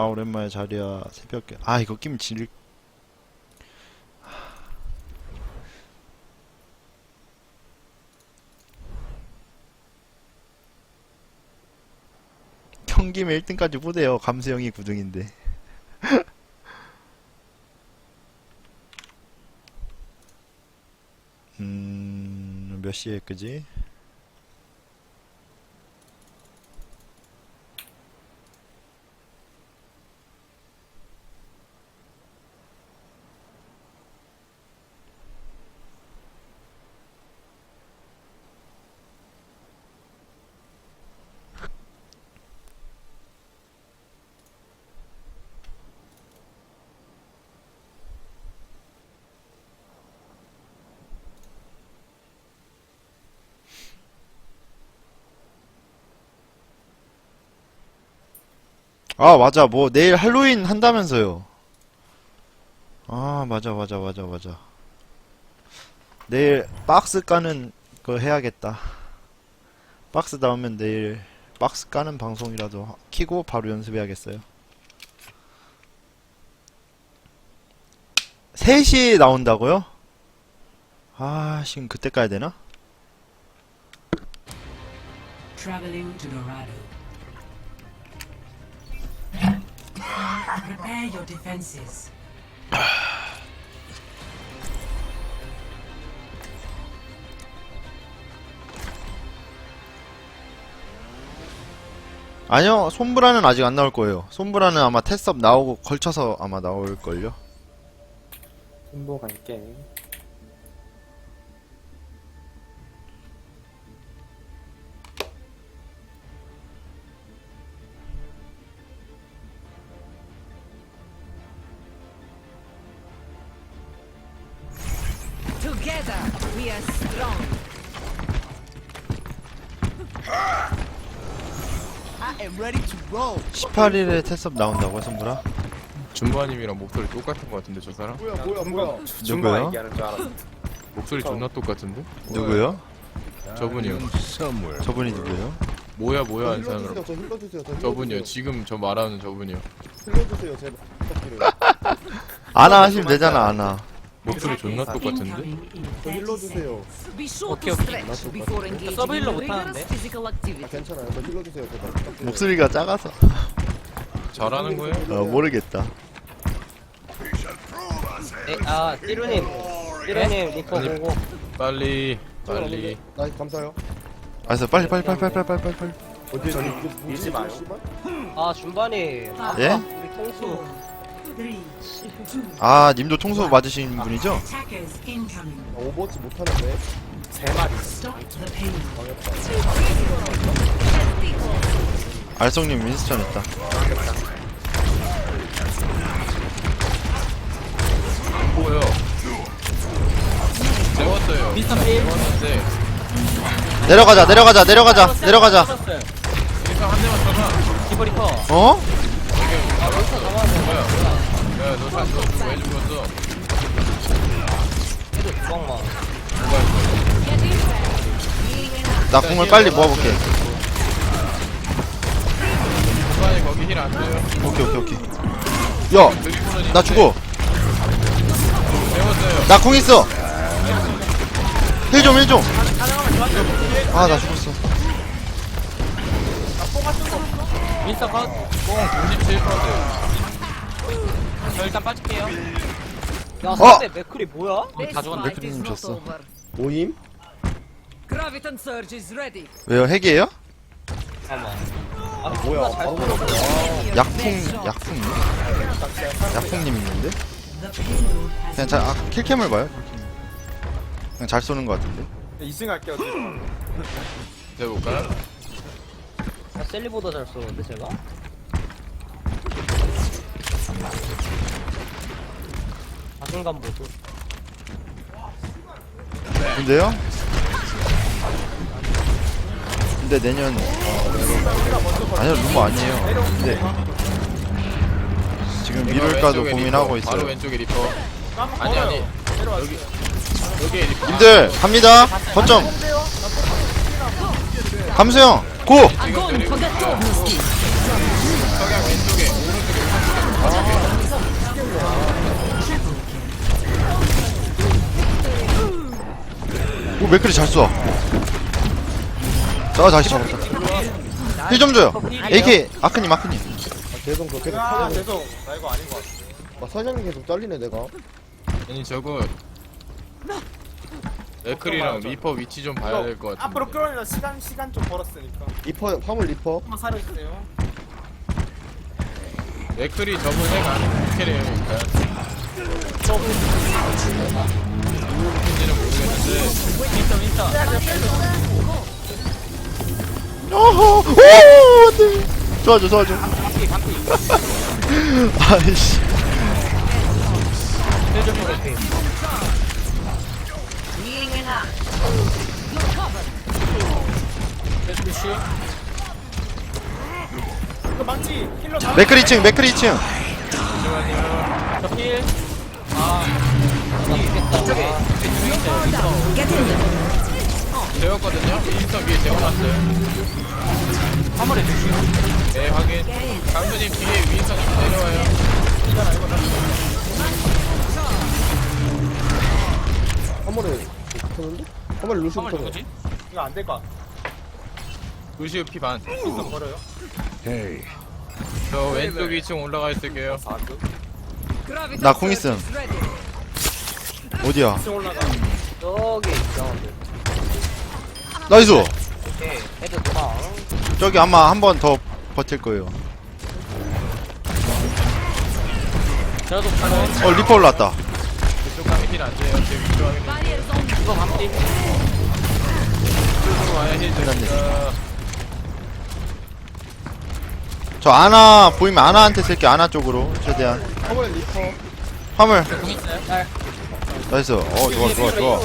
아 오랜만에 자리야. 새벽에. 아 이거 끼면 질 경기면 1등까지 보대요. 감수형이 9등인데. 음몇 시에 끄지? 아, 맞아. 뭐, 내일 할로윈 한다면서요. 아, 맞아, 맞아, 맞아, 맞아. 내일 박스 까는 거 해야겠다. 박스 나오면 내일 박스 까는 방송이라도 하- 키고 바로 연습해야겠어요. 3시에 나온다고요? 아, 지금 그때 까야 되나? Prepare your defenses. 아니요, 손브라는 아직 안 나올 거예요. 손브라는 아마 테스업 나오고 걸쳐서 아마 나올 걸요? 승보 갈게. Together, we are strong. I am ready to roll. 18일에 테스업 나온다고요, 손브라? 준바님이랑 목소리 똑같은 것 같은데 저 사람? 뭐야 뭐야 뭐야. 누구요? 얘기하는 줄 알았어. 목소리 존나 똑같은데? 누구요? 저분이요. 저분이 누구예요? 뭐야 뭐야 한 사람으로. 저 힐러주세요. 저 저분이요. 지금 저 말하는 저분이요. 힐러주세요. 제발. 부탁드려요. 아나 하시면 되잖아, 아나. 목소리 네. 존나 똑같은데? 네. 네. 저 힐러 주세요. 오케이 오케이 아, 서브 힐러 못하는데 아, 괜찮아요. 저 힐러 주세요. 목소리가 작아서 잘하는 거예요? 어, 모르겠다. 네, 아 띠루님 띠루님 리커 아니, 보고 빨리 빨리 나 감사요. 알았어 아, 빨리 빨리 빨리 빨리 빨리 빨리, 빨리. 어디 저기 뭐, 밀지 뭐, 마요. 아 준반이 예? 우리 통수 아, 님도 통수 맞으신 분이죠? 오버워치 못하는데. 세 마리. 알성님 윈스턴 있다. 안 보여. 재웠어요. 미스터 필. 재웠는데 내려가자, 내려가자, 내려가자, 내려가자. 일단 한 대만 쳐봐. 디버 리퍼. 어? 나 궁을 빨리 모아볼게. 오케이, 오케이, 오케이. 야, 드리블은 나 죽어. 재웠어요. 나궁 있어. 힐 좀, 힐 좀. 아, 나 죽었어. 미스터 컷. 뽕 97%. 저 일단 빠질게요. 야, 어! 상대 맥클이 뭐야? This 다 fight is not 졌어. over. 모임? Graviton surge is ready. 왜요? 핵이에요? 잠깐만. 아, 뭐야? 존나 잘 쏘는 약풍, 약풍님? 약풍님 있는데? 그냥 잘, 아, 킬캠을 봐요. 킬캠. 그냥 잘 쏘는 것 같은데. 2승 할게요. 지금. 해볼까요? 아, 셀리보다 잘 쏘는데, 제가? 자신감 보소. 근데요? 근데 내년 어, 아니요 루머 아니에요. 근데 지금 미룰까도 왼쪽에 고민하고 리퍼. 바로 있어요. 왼쪽에 리퍼. 아니 아니. 여기 여기 리퍼. 님들 갑니다. 거점. 감수형 고. 석양 왼쪽에 오른쪽에 맥클이 잘 쏴. 자, 다시 잡았다. 힐좀 줘요. AK, 아크님, 아크님. 아, 계속 그 계속 아 사장 죄송 나 이거 아닌 것 같아. 아 사장이 계속 잘리네 내가. 아니 저거 레클이랑 리퍼 위치 좀 봐야 될 것 같은데. 앞으로 끌어내다 시간 시간 좀 벌었으니까. 리퍼 화물 리퍼? 한번 살려주세요. 레클이 아니면 캐래요 그러니까 어허, 오, 안 돼. 도와줘, 도와줘. 감기 감기 아이씨. 힐좀 보고 있게 푸시 이거 망치 힐러 다 맥클 2층, 맥클 2층. 잠시만요 저필 아 이쪽에 있어요 윈스턴 재웠거든요. 인스턴 위에 재워놨어요. 화물에 주시오 네 확인. 강수님 뒤에 윈스턴 좀 내려와요. 화물에 붙었는데? 화물에 루시 화물 누구지? 이거 안 될 것 같아. 루시우 피반. 이거 버려요. 저 왼쪽 2층 올라가 있을게요. 4급 Graviton 나공 surge 있음. 어디야? 2층 올라가 저기 이상한데 나이스. 오케이 애들 도망 저기 아마 한 번 더 버틸 거예요. 저도 가는 어, 리퍼 올라왔다. 그쪽 가면 힐안 돼요 지금 이쪽 가면 Barriers on. 이거 감기 이쪽으로 와야 힐 됩니다 저 아나 보이면 아나한테 쓸게 아나 쪽으로 최대한 화물에 리퍼 화물 있어요? 짤 나이스. 어 좋아 좋아 좋아.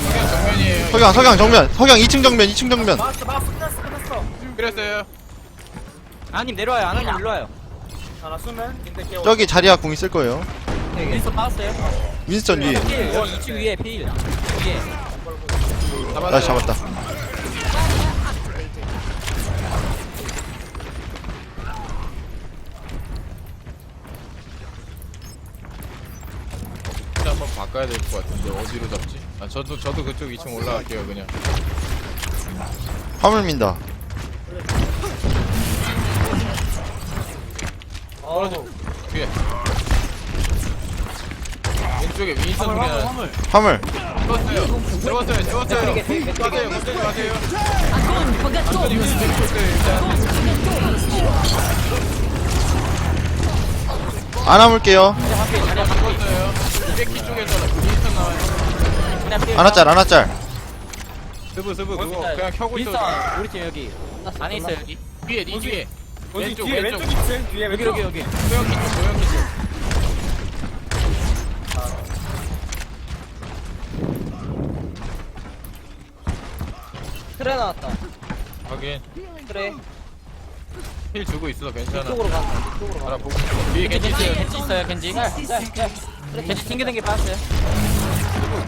석양 정면이에요 석양 석양 정면. 석양 2층 정면 2층 정면. 끝났어 끝났어 그랬어요. 아님 내려와요. 아나님 일로 와요. 하나 깨워 저기 자리야 공 있을 거예요. 윈스턴 빠졌어요. 윈스턴 위필 여기 2층 위에 필 2층 위에. 나이스 잡았다 바꿔야 될 것 같은데 어디로 잡지? 아 저도 저도 그쪽 2층 올라갈게요 그냥. 화물 민다. 떨어져. 뒤에. 왼쪽에 윈스턴 그냥 화물 화물. 세웠어요. 세웠어요. 세웠어요. 가세요. 못되지 마세요. 완전히 윈스턴 세웠어요 일단. 아나 물게요. 자리야 자리야 감기 죽었어요 200키 쪽에서 윈스턴 나와요 그냥 필 아나 짤 아나 짤. 스브 스브 그거 그냥 켜고 윈스턴 우리 팀 여기. 안에 있어 여기. 뒤에 니 뒤에. 어디 왼쪽 뒤에 왼쪽. 왼쪽 2층 뒤에 여기 왼쪽? 여기 여기. 소영키 쪽 소영키 쪽 트레 나왔다. 확인. 트레 힐 주고 있어 괜찮아. 이쪽으로 간다 이쪽으로 알아 간다 보고 있어. 뒤에 겐지 겐지 겐지 있어요. 겐지 있어요 겐지? 짤짤짤 그래 겐지 튕겨낸 게 빠졌어요.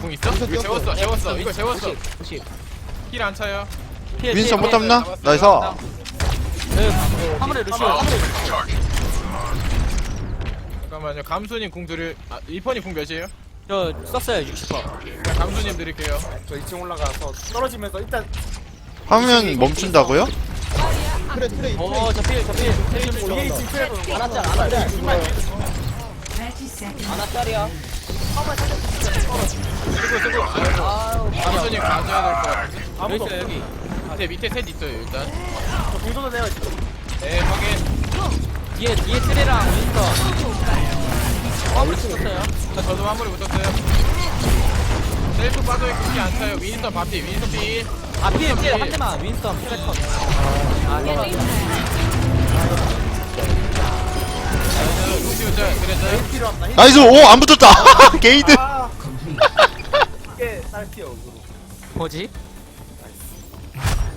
궁 있어? 이거 재웠어 재웠어. 이거 재웠어. 90힐안 차요. 피해 윈스턴 못 잡나? 나이스. 네, 화물에 루시오. 화물에 잠깐만요. 감수님 궁 드릴 아 리퍼님 궁 몇이에요? 저 썼어요 60번 그냥 감수님 드릴게요. 저 2층 올라가서 떨어지면서 일단 화면 멈춘다고요? 트레 트레 이 트레 어저 필, 저 필, 필좀 위에 줘. 2층 트레도 하나짤, 하나짤. 30 seconds. 하나짤이야. 쓰고 쓰고 아유, 감수님 가져야 될것 같은데 여기 아무도 있어요, 여기. 밑에 밑에 셋 있어요 일단 없어 공도도 내요 지금 네 확인 뒤에, 뒤에 트레랑 윈스터. 어, 우리. 자, 저도 화물에 붙었어요 셀프 빠져있고 피안 차요 윈스턴 바피 윈스턴 피 아, 필, 필, 한 대만. 윈스터, 필레터. 아, 이거. 루시우 없나 힘 나이스 오안 붙었다 게이드 아 이게 딸피어 그거 뭐지?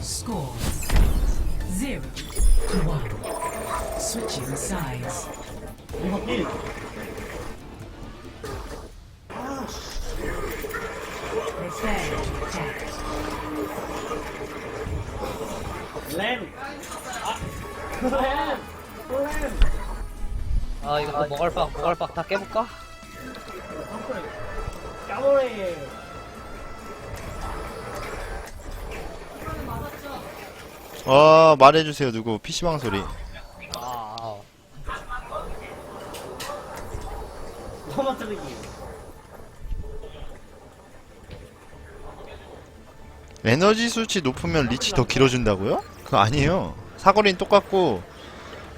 Score zero to one. Switching sides. Attack. 아, 이거 또 먹을빵, 먹을빵 다 깨볼까? 어 말해주세요 누구? PC방 소리. 아 에너지 수치 높으면 리치 더 길어진다고요? 그거 아니에요 사거리는 똑같고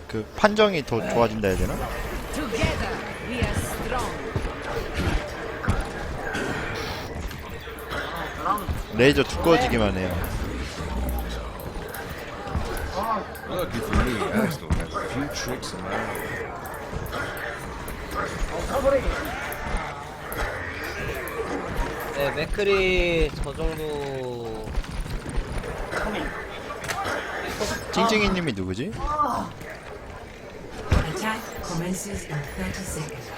그 판정이 더 좋아진다 해야 되나? 레이저 두꺼워지기만 해요 네, 맥크리 저 정도 찡찡이님이 누구지? Attack commences in 30 seconds.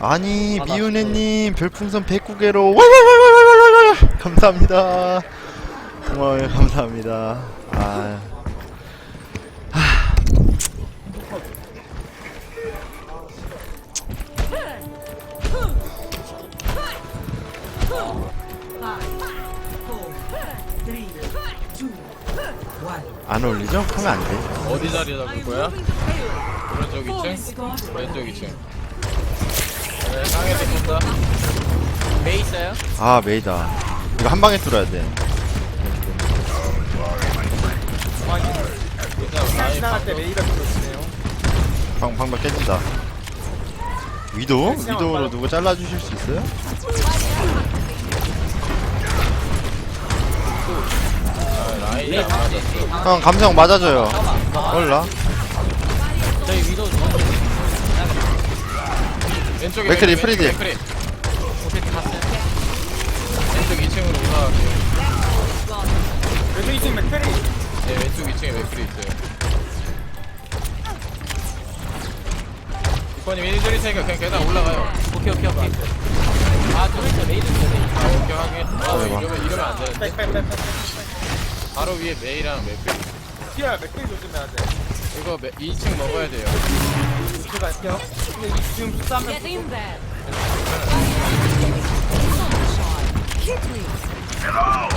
아니 아, 나 미운애님 별풍선 109개로 왈왈왈왈왈왈 감사합니다. 고마워요. 감사합니다. 아 안 어울리죠? 하면 안 돼. 어디 자리 잡을 거야? 오른쪽 2층? Squad 왼쪽 2층 네 상해도 본다 메이 있어요? 아 메이다. 이거 한 방에 뚫어야 돼. 라인 지나갈 때 메이가 들어오시네요. 방 방방 깨진다. 위도? 위도로 누구 잘라주실 수 있어요? 아, 형 감성 맞아줘요. 몰라. 저희 위도 왼쪽에 맥크리, 왼쪽에 프리디. 맥크리. 왼쪽 2층으로 올라갈게요 왼쪽 2층 맥페리. 네 왼쪽 2층에 맥크리 있어요 이번님 1줄이 테니까 그냥 계단 올라가요 오케이 오케이 오케이 아 저기 메이드 있어 메이드 아 오케이 하긴 어 봐. 이러면 이러면 안 되는데 백백백백. 바로 위에 메이랑 맥크리 피어야 맥페리 조심해야 돼. 이거 메, 2층 먹어야 돼요 이렇게 갈게요. 근데 이- 지금 싸면 Get in there.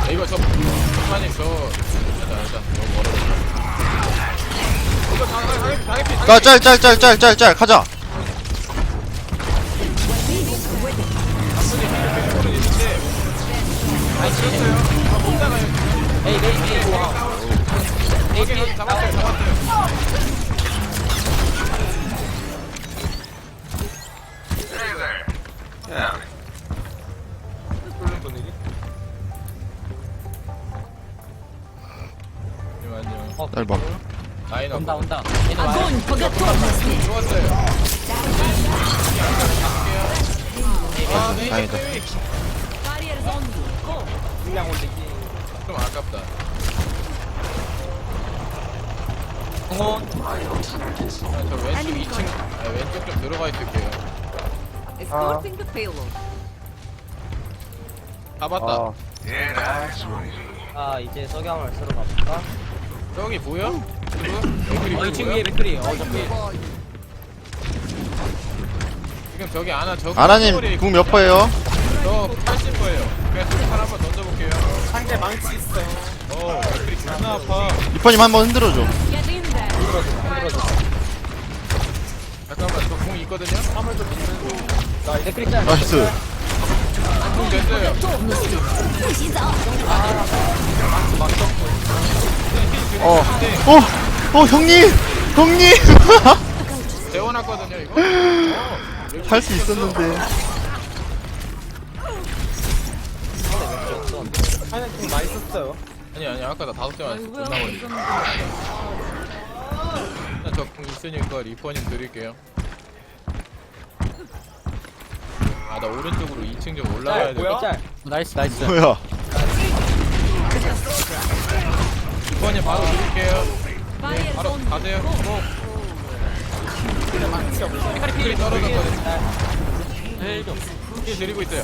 네, 이거 저 판이 저 일단 일단 너무 멀어 이거 당연히 당연히 당연히 자, 짤, 짤, 짤, 짤, 짤, 짤, 가자. 에이 메이 메이 와 여기 잡았어요 잡았어요 뚫는 분위기. 잠시만요 짤 봐. 라인 업 온다 온다 얘네 와요 Огонь по готовности. 들어왔어요 좀 아깝다 공원. 아, 저 왼쪽 2층 아 왼쪽 좀 들어가 있을게요 Escorting the payload. 잡았다 아 이제 석양을 쓰러 가볼까? 저기 보여? 맥크리 어 2층 보여? 위에 맥크리 어 저기 지금 저기 아나 저기 아나님 궁 몇 퍼예요? 저 80%예요 그냥 수류탄 한번 던져볼게요 상대 망치 있어. 어 맥크리 존나 아파 이퍼님 한번 흔들어줘. Get in there. 잠깐만 저궁 있거든요? 맥크리 짤 나이스. 궁 됐어요 어, 어, 어, 형님! 형님! 재워놨거든요 이거? 어, 할수 있었는데. 하얀 좀 많이 썼어요. 아니 아니 아까 나 다섯 대 맞았어. 존나 멀리 저궁 있으니까 리퍼님 드릴게요. 아 나 오른쪽으로 2층 좀 올라가야 돼 뭐야? 짤 나이스 나이스. 뭐야. 리퍼님 바로 드릴게요. Barriers 바로. 가세요. 뭐 칼이 떨어졌거든 힐 드리고 있어요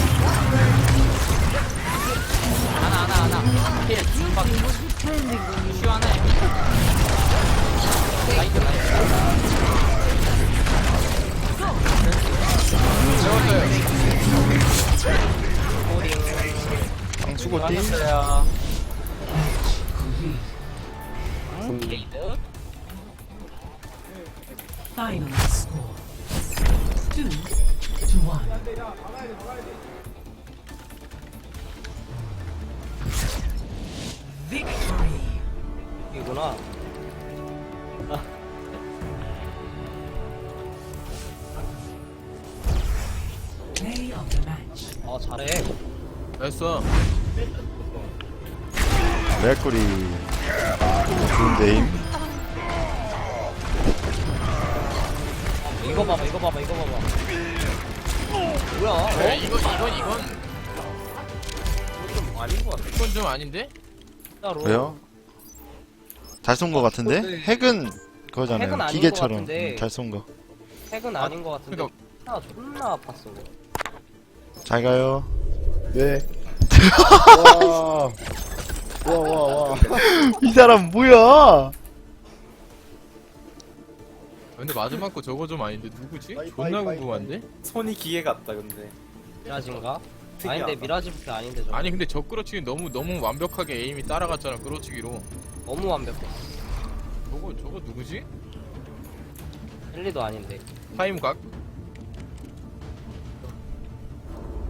힐 어 잘해. 됐어 맥구리. 좋은 데임. 이거 봐봐 이거 봐봐 이거 봐봐. 뭐야? 네, 어? 이거 이건. 이건 좀 아닌 것 같아. 이건 좀 아닌데? 진짜로. 왜요? 잘 쏜 거 같은데? 핵은 그거잖아요. 핵은 아닌 기계처럼. 같은데. 음, 잘쏜 거. 핵은 아닌 것 같은데. 그러니까- 아 존나 아팠어 잘 가요. 네 와 와 와 와 이 사람 뭐야? 근데 마지막 거 저거 좀 아닌데 누구지? 빠이, 존나 빠이, 궁금한데? 손이 기계 같다 근데 미라진가? 특이하다. 아닌데 미라지부터 아닌데 저거 아니 근데 저 끌어치기 너무 너무 완벽하게 에임이 따라갔잖아 끌어치기로 너무 완벽해 저거 저거 누구지? 헬리도 아닌데 타임각?